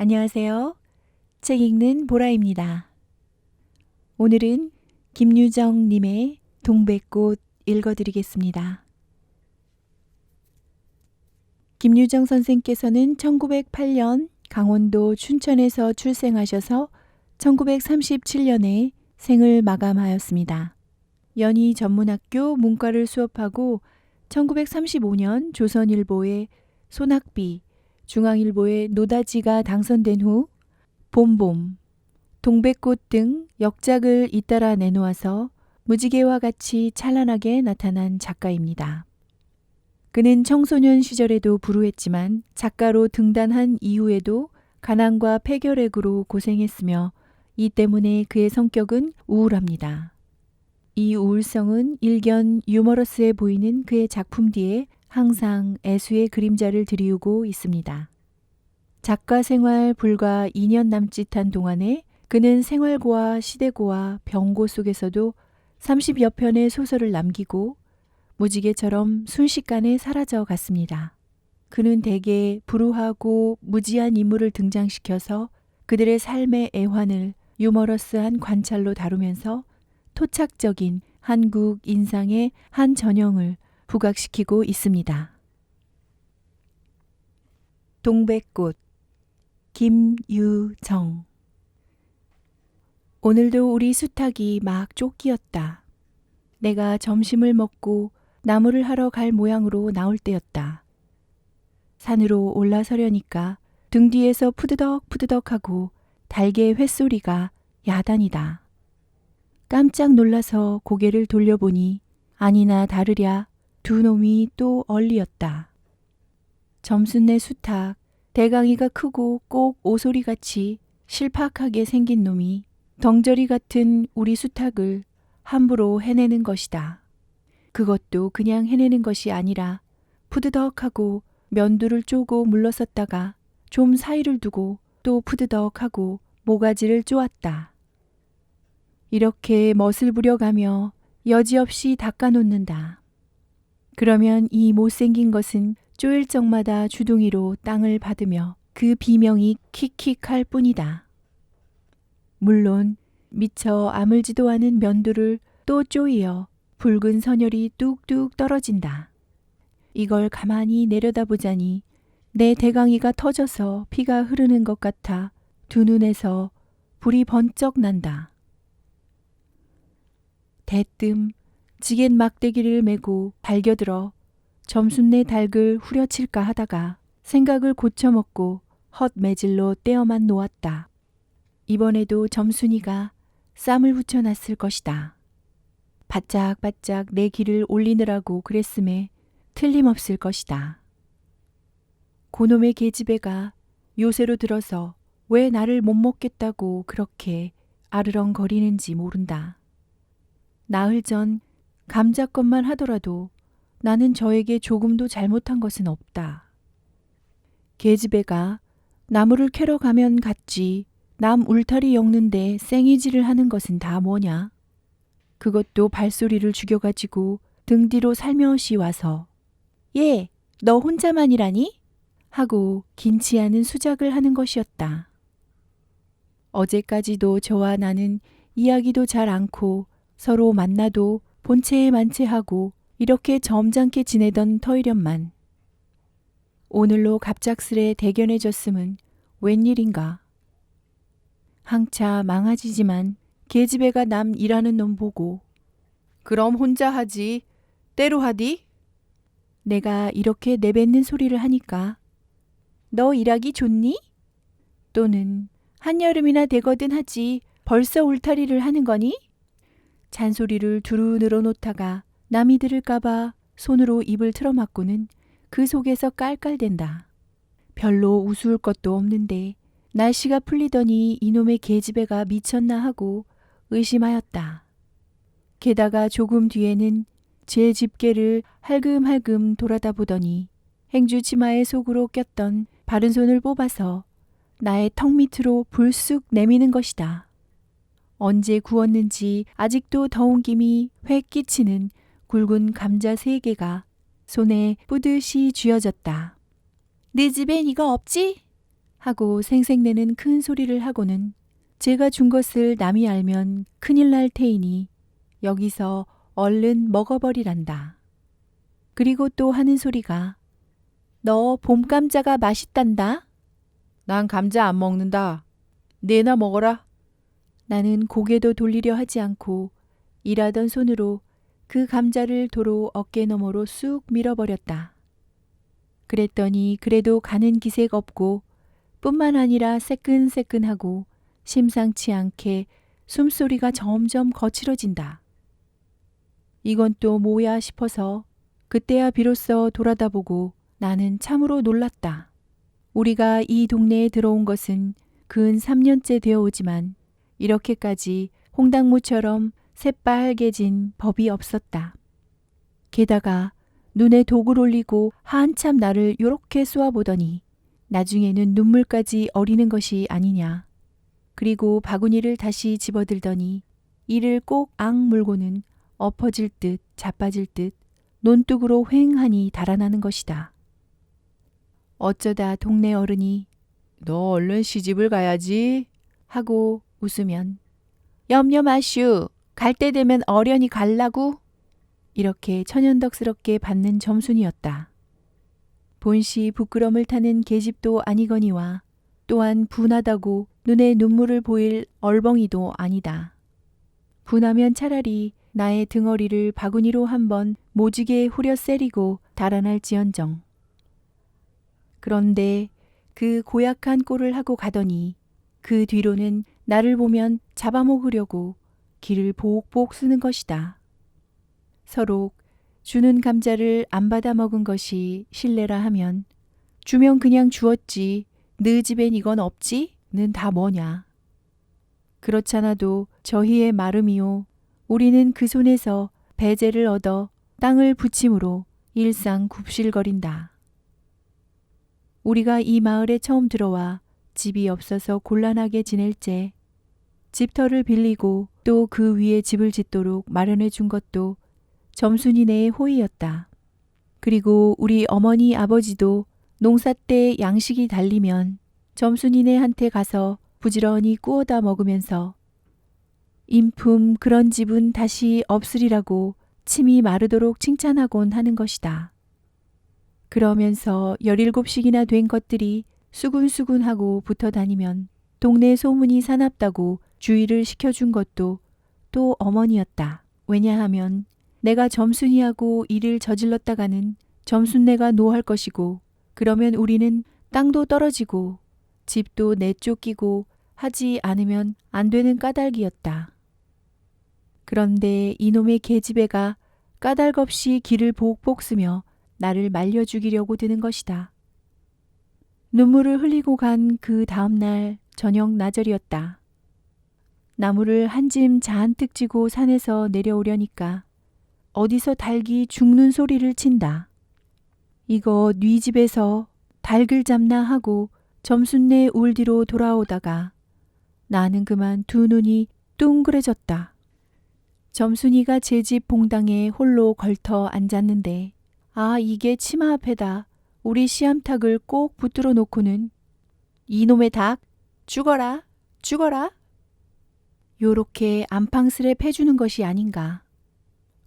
안녕하세요. 책 읽는 보라입니다. 오늘은 김유정 님의 동백꽃 읽어드리겠습니다. 김유정 선생께서는 1908년 강원도 춘천에서 출생하셔서 1937년에 생을 마감하였습니다. 연희 전문학교 문과를 수업하고 1935년 조선일보에 소낙비, 중앙일보에 노다지가 당선된 후 봄봄, 동백꽃 등 역작을 잇따라 내놓아서 무지개와 같이 찬란하게 나타난 작가입니다. 그는 청소년 시절에도 불우했지만 작가로 등단한 이후에도 가난과 폐결핵으로 고생했으며 이 때문에 그의 성격은 우울합니다. 이 우울성은 일견 유머러스해 보이는 그의 작품 뒤에 항상 애수의 그림자를 드리우고 있습니다. 작가 생활 불과 2년 남짓한 동안에 그는 생활고와 시대고와 병고 속에서도 30여 편의 소설을 남기고 무지개처럼 순식간에 사라져 갔습니다. 그는 대개 불우하고 무지한 인물을 등장시켜서 그들의 삶의 애환을 유머러스한 관찰로 다루면서 토착적인 한국 인상의 한 전형을 부각시키고 있습니다. 동백꽃 김유정 오늘도 우리 수탉이 막 쫓기었다. 내가 점심을 먹고 나무를 하러 갈 모양으로 나올 때였다. 산으로 올라서려니까 등 뒤에서 푸드덕 푸드덕하고 달개 횟소리가 야단이다. 깜짝 놀라서 고개를 돌려보니 아니나 다르랴 두 놈이 또 얼리었다. 점순내 수탉, 대강이가 크고 꼭 오소리같이 실팍하게 생긴 놈이 덩저리 같은 우리 수탉을 함부로 해내는 것이다. 그것도 그냥 해내는 것이 아니라 푸드덕하고 면두를 쪼고 물러섰다가 좀 사이를 두고 또 푸드덕하고 모가지를 쪼았다. 이렇게 멋을 부려가며 여지없이 닦아놓는다. 그러면 이 못생긴 것은 쪼일 적마다 주둥이로 땅을 받으며 그 비명이 킥킥할 뿐이다. 물론 미처 아물지도 않은 면두를 또 쪼이어 붉은 선혈이 뚝뚝 떨어진다. 이걸 가만히 내려다보자니 내 대강이가 터져서 피가 흐르는 것 같아 두 눈에서 불이 번쩍 난다. 대뜸 지겐 막대기를 메고 달겨들어 점순내 닭을 후려칠까 하다가 생각을 고쳐먹고 헛 매질로 떼어만 놓았다. 이번에도 점순이가 쌈을 붙여놨을 것이다. 바짝바짝 내 길을 올리느라고 그랬음에 틀림없을 것이다. 고놈의 계집애가 요새로 들어서 왜 나를 못 먹겠다고 그렇게 아르렁거리는지 모른다. 나흘 전 감자것만 하더라도 나는 저에게 조금도 잘못한 것은 없다. 계집애가 나무를 캐러 가면 갔지 남 울타리 엮는데 생이질을 하는 것은 다 뭐냐? 그것도 발소리를 죽여가지고 등 뒤로 살며시 와서 예, 너 혼자만이라니? 하고 긴치 않은 수작을 하는 것이었다. 어제까지도 저와 나는 이야기도 잘 않고 서로 만나도 본체에 만체하고 이렇게 점잖게 지내던 터이련만 오늘로 갑작스레 대견해졌음은 웬일인가. 항차 망아지지만 계집애가 남 일하는 놈 보고 그럼 혼자 하지 때로 하디? 내가 이렇게 내뱉는 소리를 하니까 너 일하기 좋니? 또는 한여름이나 되거든 하지 벌써 울타리를 하는 거니? 잔소리를 두루 늘어놓다가 남이 들을까봐 손으로 입을 틀어막고는 그 속에서 깔깔댄다. 별로 우스울 것도 없는데 날씨가 풀리더니 이놈의 계집애가 미쳤나 하고 의심하였다. 게다가 조금 뒤에는 제 집게를 할금할금 돌아다 보더니 행주 치마의 속으로 꼈던 바른 손을 뽑아서 나의 턱 밑으로 불쑥 내미는 것이다. 언제 구웠는지 아직도 더운 김이 획 끼치는 굵은 감자 세 개가 손에 뿌듯이 쥐어졌다. 네 집엔 이거 없지? 하고 생색내는 큰 소리를 하고는 제가 준 것을 남이 알면 큰일 날 테이니 여기서 얼른 먹어버리란다. 그리고 또 하는 소리가 너 봄 감자가 맛있단다. 난 감자 안 먹는다. 내나 먹어라. 나는 고개도 돌리려 하지 않고 일하던 손으로 그 감자를 도로 어깨 너머로 쑥 밀어버렸다. 그랬더니 그래도 가는 기색 없고 뿐만 아니라 새끈새끈하고 심상치 않게 숨소리가 점점 거칠어진다. 이건 또 뭐야 싶어서 그때야 비로소 돌아다 보고 나는 참으로 놀랐다. 우리가 이 동네에 들어온 것은 근 3년째 되어 오지만 이렇게까지 홍당무처럼 새빨개 진 법이 없었다. 게다가 눈에 독을 올리고 한참 나를 요렇게 쏘아보더니 나중에는 눈물까지 어리는 것이 아니냐. 그리고 바구니를 다시 집어들더니 이를 꼭악 물고는 엎어질 듯 자빠질 듯 논뚝으로 휑하니 달아나는 것이다. 어쩌다 동네 어른이 너 얼른 시집을 가야지. 하고 웃으면 염려 마슈 갈 때 되면 어련히 갈라고 이렇게 천연덕스럽게 받는 점순이었다. 본시 부끄럼을 타는 계집도 아니거니와 또한 분하다고 눈에 눈물을 보일 얼벙이도 아니다. 분하면 차라리 나의 등어리를 바구니로 한번 모지게 후려 세리고 달아날지언정. 그런데 그 고약한 꼴을 하고 가더니 그 뒤로는 나를 보면 잡아먹으려고 길을 보옥보옥 쓰는 것이다. 서로 주는 감자를 안 받아 먹은 것이 실례라 하면 주면 그냥 주었지 느 집엔 이건 없지?는 다 뭐냐. 그렇잖아도 저희의 마름이요. 우리는 그 손에서 배제를 얻어 땅을 부침으로 일상 굽실거린다. 우리가 이 마을에 처음 들어와 집이 없어서 곤란하게 지낼 때 집터를 빌리고 또 그 위에 집을 짓도록 마련해 준 것도 점순이네의 호의였다. 그리고 우리 어머니 아버지도 농사 때 양식이 달리면 점순이네한테 가서 부지런히 구워다 먹으면서 인품 그런 집은 다시 없으리라고 침이 마르도록 칭찬하곤 하는 것이다. 그러면서 열일곱씩이나 된 것들이 수군수군하고 붙어 다니면 동네 소문이 사납다고 주의를 시켜준 것도 또 어머니였다. 왜냐하면 내가 점순이하고 일을 저질렀다가는 점순내가 노할 것이고 그러면 우리는 땅도 떨어지고 집도 내쫓기고 하지 않으면 안 되는 까닭이었다. 그런데 이놈의 계집애가 까닭 없이 길을 복복 쓰며 나를 말려 죽이려고 드는 것이다. 눈물을 흘리고 간 그 다음날 저녁 나절이었다. 나무를 한 짐 잔뜩 지고 산에서 내려오려니까 어디서 닭이 죽는 소리를 친다. 이거 네 집에서 닭을 잡나 하고 점순내 울 뒤로 돌아오다가 나는 그만 두 눈이 뚱그레졌다. 점순이가 제 집 봉당에 홀로 걸터 앉았는데 아 이게 치마 앞에다 우리 시암탉을 꼭 붙들어 놓고는 이놈의 닭 죽어라 죽어라 요렇게 안팡스레 패주는 것이 아닌가.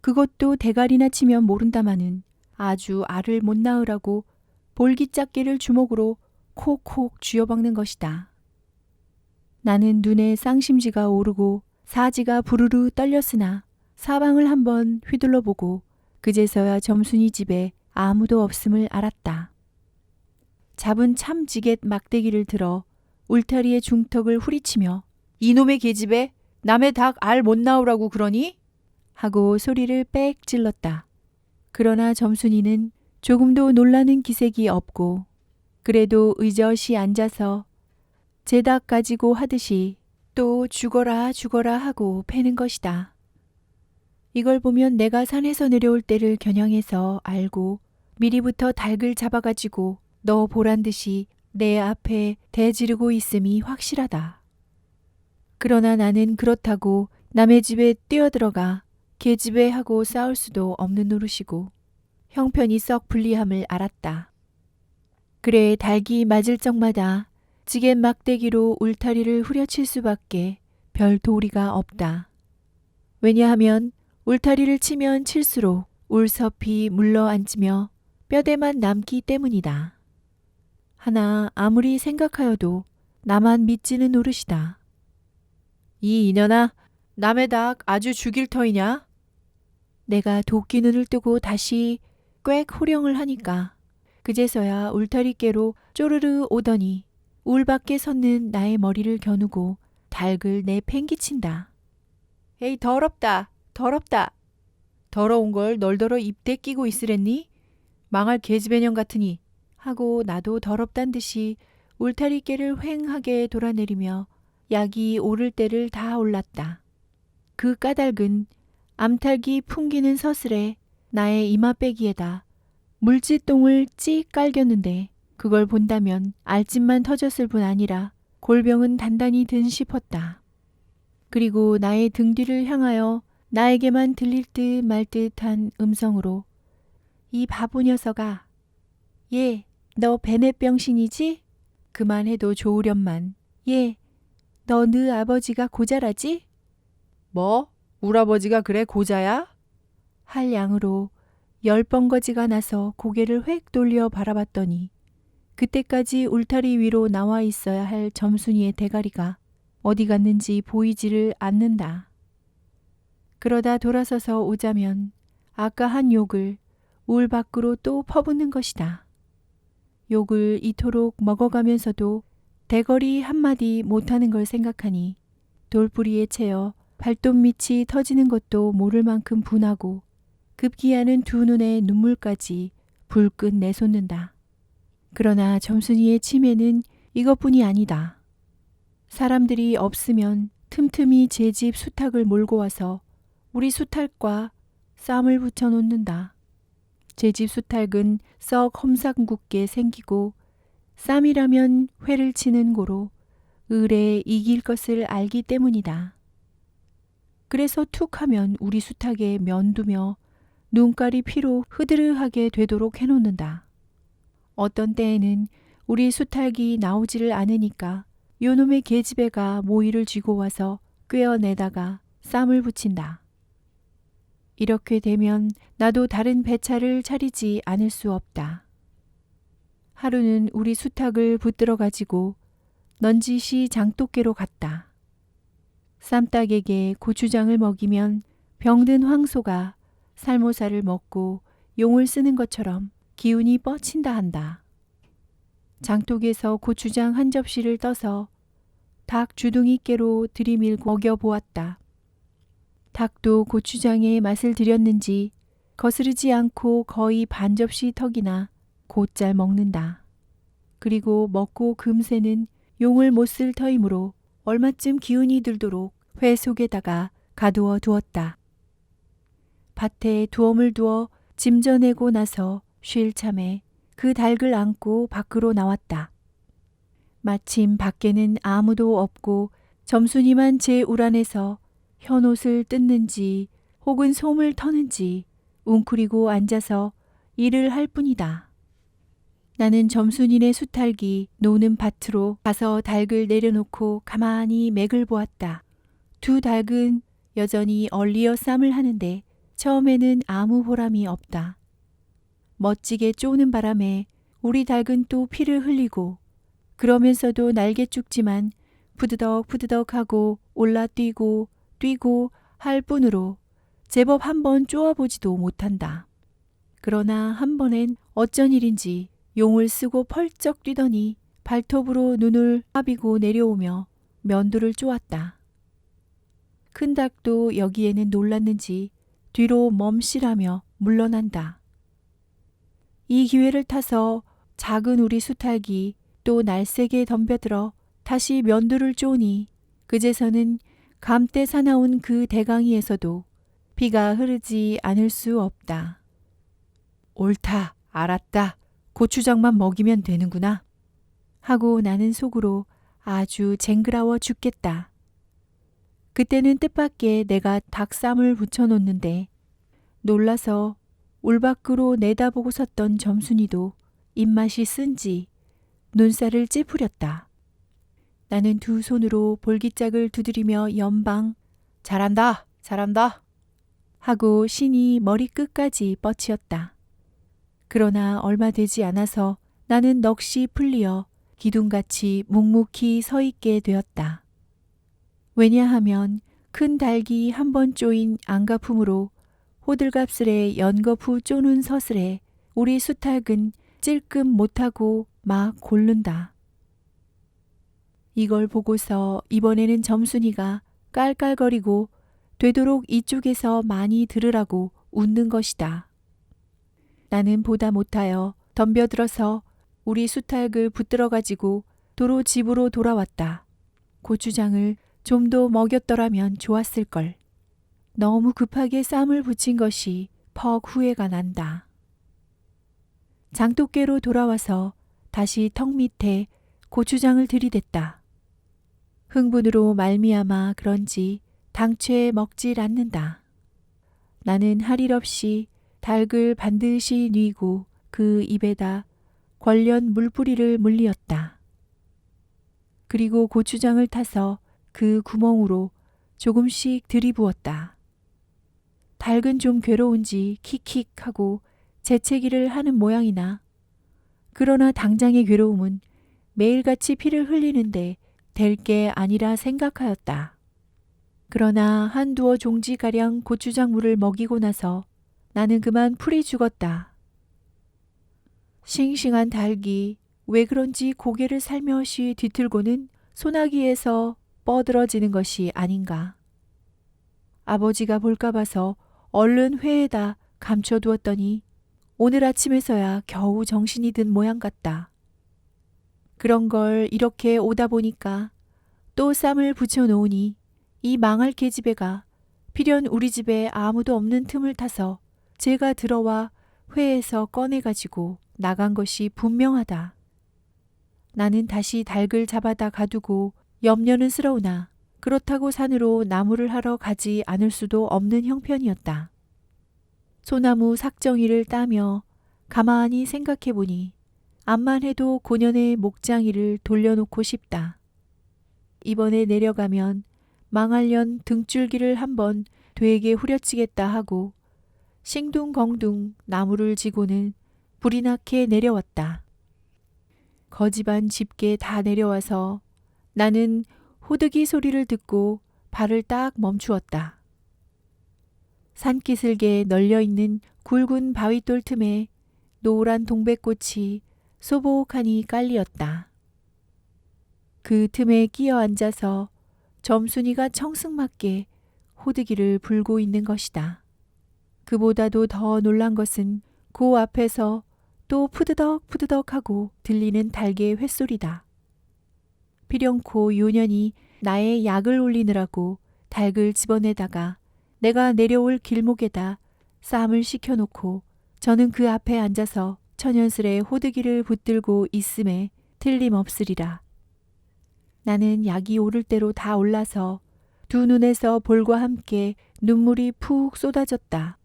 그것도 대가리나 치면 모른다마는 아주 알을 못 낳으라고 볼기짝기를 주먹으로 콕콕 쥐어박는 것이다. 나는 눈에 쌍심지가 오르고 사지가 부르르 떨렸으나 사방을 한번 휘둘러 보고 그제서야 점순이 집에 아무도 없음을 알았다. 잡은 참지겟 막대기를 들어 울타리의 중턱을 후리치며 이놈의 계집애 남의 닭 알 못 나오라고 그러니? 하고 소리를 빽 찔렀다. 그러나 점순이는 조금도 놀라는 기색이 없고 그래도 의젓이 앉아서 제닭 가지고 하듯이 또 죽어라 죽어라 하고 패는 것이다. 이걸 보면 내가 산에서 내려올 때를 겨냥해서 알고 미리부터 닭을 잡아가지고 너 보란 듯이 내 앞에 대지르고 있음이 확실하다. 그러나 나는 그렇다고 남의 집에 뛰어들어가 계집애 하고 싸울 수도 없는 노릇이고 형편이 썩 불리함을 알았다. 그래 닭이 맞을 적마다 멋지게 막대기로 울타리를 후려칠 수밖에 별 도리가 없다. 왜냐하면 울타리를 치면 칠수록 울섭이 물러앉으며 뼈대만 남기 때문이다. 하나 아무리 생각하여도 나만 믿지는 노릇이다. 이 인연아, 남의 닭 아주 죽일 터이냐? 내가 도끼 눈을 뜨고 다시 꽥 호령을 하니까 그제서야 울타리께로 쪼르르 오더니 울 밖에 섰는 나의 머리를 겨누고 닭을 내 팽기친다. 에이 더럽다, 더럽다. 더러운 걸 널더러 입대 끼고 있으랬니? 망할 계집애년 같으니. 하고 나도 더럽단 듯이 울타리께를 휑하게 돌아내리며 약이 오를 때를 다 올랐다. 그 까닭은 암탉이 풍기는 서슬에 나의 이마빼기에다 물지똥을 찍 깔겼는데 그걸 본다면 알집만 터졌을 뿐 아니라 골병은 단단히 든 싶었다. 그리고 나의 등 뒤를 향하여 나에게만 들릴 듯 말 듯한 음성으로 이 바보 녀석아 예, 너 베넷병신이지? 그만해도 좋으련만. 예, 너 네 아버지가 고자라지? 뭐? 울아버지가 그래 고자야? 할 양으로 열 번거지가 나서 고개를 획 돌려 바라봤더니 그때까지 울타리 위로 나와 있어야 할 점순이의 대가리가 어디 갔는지 보이지를 않는다. 그러다 돌아서서 오자면 아까 한 욕을 울 밖으로 또 퍼붓는 것이다. 욕을 이토록 먹어가면서도 대거리 한마디 못하는 걸 생각하니 돌뿌리에 채여 발톱 밑이 터지는 것도 모를 만큼 분하고 급기야는 두 눈에 눈물까지 불끈 내솟는다. 그러나 점순이의 치매는 이것뿐이 아니다. 사람들이 없으면 틈틈이 제 집 수탉을 몰고 와서 우리 수탉과 쌈을 붙여 놓는다. 제 집 수탉은 썩 험상궂게 생기고 쌈이라면 회를 치는 고로 을에 이길 것을 알기 때문이다. 그래서 툭 하면 우리 수탉에 면두며 눈깔이 피로 흐드르하게 되도록 해놓는다. 어떤 때에는 우리 수탉이 나오지를 않으니까 요놈의 계집애가 모이를 쥐고 와서 꿰어내다가 쌈을 붙인다. 이렇게 되면 나도 다른 배차를 차리지 않을 수 없다. 하루는 우리 수탉을 붙들어 가지고 넌지시 장독계로 갔다. 쌈닭에게 고추장을 먹이면 병든 황소가 살모사를 먹고 용을 쓰는 것처럼 기운이 뻗친다 한다. 장독에서 고추장 한 접시를 떠서 닭 주둥이께로 들이밀고 먹여 보았다. 닭도 고추장에 맛을 들였는지 거스르지 않고 거의 반 접시 턱이나 곧잘 먹는다. 그리고 먹고 금새는 용을 못 쓸 터이므로 얼마쯤 기운이 들도록 회 속에다가 가두어 두었다. 밭에 두엄을 두어 짐져내고 나서 쉴 참에 그 닭을 안고 밖으로 나왔다. 마침 밖에는 아무도 없고 점순이만 제 우란에서 현옷을 뜯는지 혹은 솜을 터는지 웅크리고 앉아서 일을 할 뿐이다. 나는 점순이네 수탈기 노는 밭으로 가서 닭을 내려놓고 가만히 맥을 보았다. 두 닭은 여전히 얼리어 쌈을 하는데 처음에는 아무 보람이 없다. 멋지게 쪼는 바람에 우리 닭은 또 피를 흘리고 그러면서도 날개 죽지만 부드덕 부드덕하고 올라뛰고 뛰고 할 뿐으로 제법 한 번 쪼아보지도 못한다. 그러나 한 번엔 어쩐 일인지 용을 쓰고 펄쩍 뛰더니 발톱으로 눈을 합이고 내려오며 면도를 쪼았다. 큰 닭도 여기에는 놀랐는지 뒤로 멈시라며 물러난다. 이 기회를 타서 작은 우리 수탉이 또 날쌔게 덤벼들어 다시 면도를 쪼니 그제서는 감때 사나운 그 대강이에서도 피가 흐르지 않을 수 없다. 옳다, 알았다. 고추장만 먹이면 되는구나. 하고 나는 속으로 아주 쟁그라워 죽겠다. 그때는 뜻밖의 내가 닭쌈을 붙여놓는데 놀라서 울 밖으로 내다보고 섰던 점순이도 입맛이 쓴지 눈살을 찌푸렸다. 나는 두 손으로 볼기짝을 두드리며 연방 잘한다, 잘한다. 하고 신이 머리 끝까지 뻗치었다. 그러나 얼마 되지 않아서 나는 넋이 풀리어 기둥같이 묵묵히 서 있게 되었다. 왜냐하면 큰 닭이 한 번 쪼인 안가품으로 호들갑스레 연거푸 쪼는 서슬에 우리 수탉은 찔끔 못하고 막 고른다. 이걸 보고서 이번에는 점순이가 깔깔거리고 되도록 이쪽에서 많이 들으라고 웃는 것이다. 나는 보다 못하여 덤벼들어서 우리 수탉을 붙들어 가지고 도로 집으로 돌아왔다. 고추장을 좀 더 먹였더라면 좋았을 걸. 너무 급하게 쌈을 붙인 것이 퍽 후회가 난다. 장독계로 돌아와서 다시 턱 밑에 고추장을 들이댔다. 흥분으로 말미암아 그런지 당최 먹질 않는다. 나는 할 일 없이 닭을 반드시 뉘고 그 입에다 관련 물뿌리를 물리었다. 그리고 고추장을 타서 그 구멍으로 조금씩 들이부었다. 닭은 좀 괴로운지 킥킥 하고 재채기를 하는 모양이나 그러나 당장의 괴로움은 매일같이 피를 흘리는데 될 게 아니라 생각하였다. 그러나 한두어 종지가량 고추장물을 먹이고 나서 나는 그만 풀이 죽었다. 싱싱한 닭이 왜 그런지 고개를 살며시 뒤틀고는 소나기에서 뻗으러지는 것이 아닌가. 아버지가 볼까 봐서 얼른 회에다 감춰두었더니 오늘 아침에서야 겨우 정신이 든 모양 같다. 그런 걸 이렇게 오다 보니까 또 쌈을 붙여 놓으니 이 망할 계집애가 필연 우리 집에 아무도 없는 틈을 타서 제가 들어와 회에서 꺼내가지고 나간 것이 분명하다. 나는 다시 닭을 잡아다 가두고 염려는 스러우나 그렇다고 산으로 나무를 하러 가지 않을 수도 없는 형편이었다. 소나무 삭정이를 따며 가만히 생각해 보니 암만 해도 고년의 목장이를 돌려놓고 싶다. 이번에 내려가면 망할년 등줄기를 한번 되게 후려치겠다 하고 싱둥벙둥 나무를 지고는 불이 나게 내려왔다. 거지반 집게 다 내려와서 나는 호득이 소리를 듣고 발을 딱 멈추었다. 산기슭에 널려 있는 굵은 바위돌 틈에 노란 동백꽃이 소복하니 깔리었다. 그 틈에 끼어 앉아서 점순이가 청승맞게 호드기를 불고 있는 것이다. 그보다도 더 놀란 것은 그 앞에서 또 푸드덕 푸드덕 하고 들리는 닭의 횟소리다. 필연코 요년이 나의 약을 올리느라고 닭을 집어내다가 내가 내려올 길목에다 쌈을 식혀놓고 저는 그 앞에 앉아서 천연스레 호드기를 붙들고 있음에 틀림없으리라. 나는 약이 오를 대로 다 올라서 두 눈에서 볼과 함께 눈물이 푹 쏟아졌다.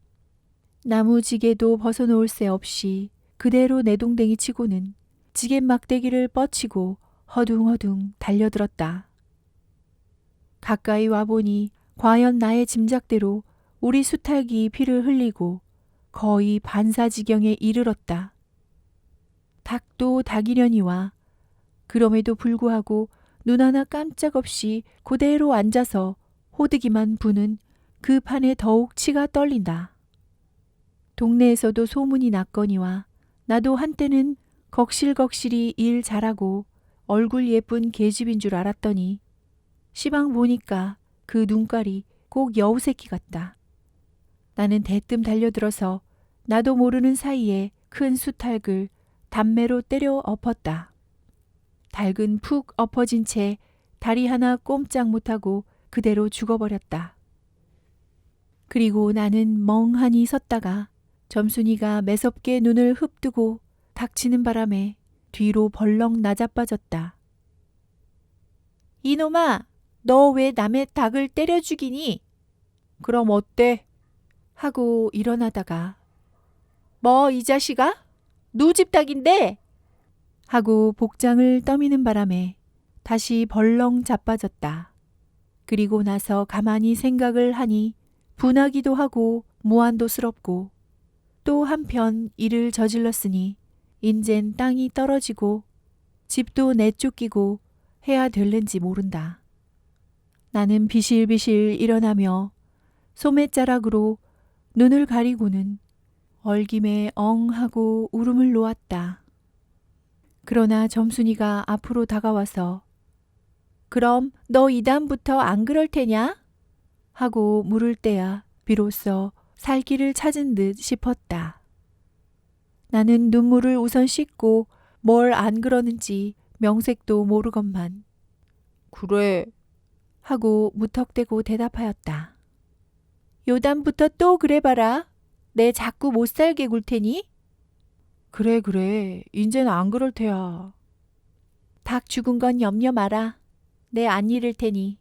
나무 지게도 벗어놓을 새 없이 그대로 내동댕이 치고는 지게 막대기를 뻗치고 허둥허둥 달려들었다. 가까이 와보니 과연 나의 짐작대로 우리 수탉이 피를 흘리고 거의 반사지경에 이르렀다. 닭도 닭이려니와 그럼에도 불구하고 눈 하나 깜짝 없이 그대로 앉아서 호드기만 부는 그 판에 더욱 치가 떨린다. 동네에서도 소문이 났거니와 나도 한때는 걱실걱실이 일 잘하고 얼굴 예쁜 계집인 줄 알았더니 시방 보니까 그 눈깔이 꼭 여우 새끼 같다. 나는 대뜸 달려들어서 나도 모르는 사이에 큰 수탉을 담매로 때려 엎었다. 닭은 푹 엎어진 채 다리 하나 꼼짝 못하고 그대로 죽어버렸다. 그리고 나는 멍하니 섰다가 점순이가 매섭게 눈을 흡뜨고 닥치는 바람에 뒤로 벌렁 나자빠졌다. 이놈아, 너 왜 남의 닭을 때려 죽이니? 그럼 어때? 하고 일어나다가 뭐 이 자식아? 누집 닭인데? 하고 복장을 떠미는 바람에 다시 벌렁 자빠졌다. 그리고 나서 가만히 생각을 하니 분하기도 하고 무한도스럽고 또 한편 일을 저질렀으니 인젠 땅이 떨어지고 집도 내쫓기고 해야 될는지 모른다. 나는 비실비실 일어나며 소매자락으로 눈을 가리고는 얼김에 엉 하고 울음을 놓았다. 그러나 점순이가 앞으로 다가와서 그럼 너 이다음부터 안 그럴 테냐? 하고 물을 때야 비로소 살기를 찾은 듯 싶었다. 나는 눈물을 우선 씻고 뭘 안 그러는지 명색도 모르건만 그래. 하고 무턱대고 대답하였다. 요담부터 또 그래봐라. 내 자꾸 못 살게 굴 테니? 그래, 그래. 인젠 안 그럴 테야. 닭 죽은 건 염려 마라. 내 안 잃을 테니.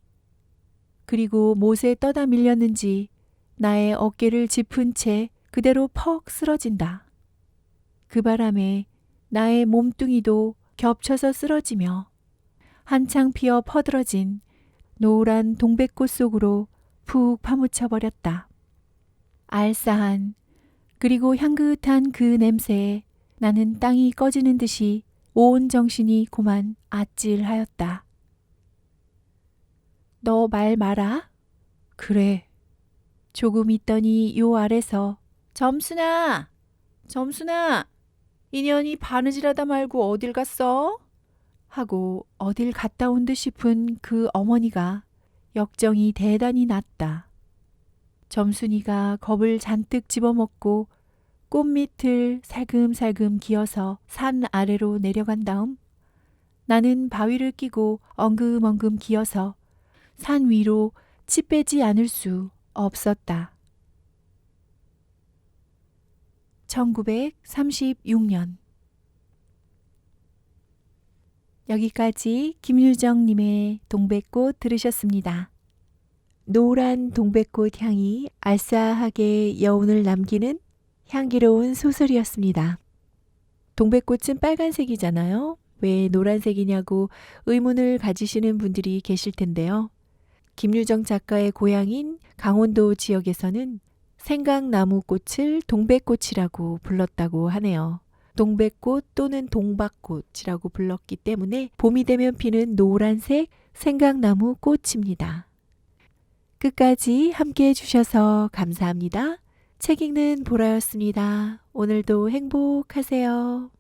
그리고 못에 떠다 밀렸는지 나의 어깨를 짚은 채 그대로 퍽 쓰러진다. 그 바람에 나의 몸뚱이도 겹쳐서 쓰러지며 한창 피어 퍼들어진 노란 동백꽃 속으로 푹 파묻혀 버렸다. 알싸한 그리고 향긋한 그 냄새에 나는 땅이 꺼지는 듯이 온 정신이 고만 아찔하였다. 너 말 마라. 그래. 조금 있더니 요 아래서 점순아! 점순아! 인연이 바느질하다 말고 어딜 갔어? 하고 어딜 갔다 온 듯 싶은 그 어머니가 역정이 대단히 났다. 점순이가 겁을 잔뜩 집어먹고 꽃밑을 살금살금 기어서 산 아래로 내려간 다음 나는 바위를 끼고 엉금엉금 기어서 산 위로 치 빼지 않을 수 없었다. 1936년 여기까지 김유정님의 동백꽃 들으셨습니다. 노란 동백꽃 향이 알싸하게 여운을 남기는 향기로운 소설이었습니다. 동백꽃은 빨간색이잖아요. 왜 노란색이냐고 의문을 가지시는 분들이 계실 텐데요. 김유정 작가의 고향인 강원도 지역에서는 생강나무 꽃을 동백꽃이라고 불렀다고 하네요. 동백꽃 또는 동박꽃이라고 불렀기 때문에 봄이 되면 피는 노란색 생강나무 꽃입니다. 끝까지 함께 해주셔서 감사합니다. 책 읽는 보라였습니다. 오늘도 행복하세요.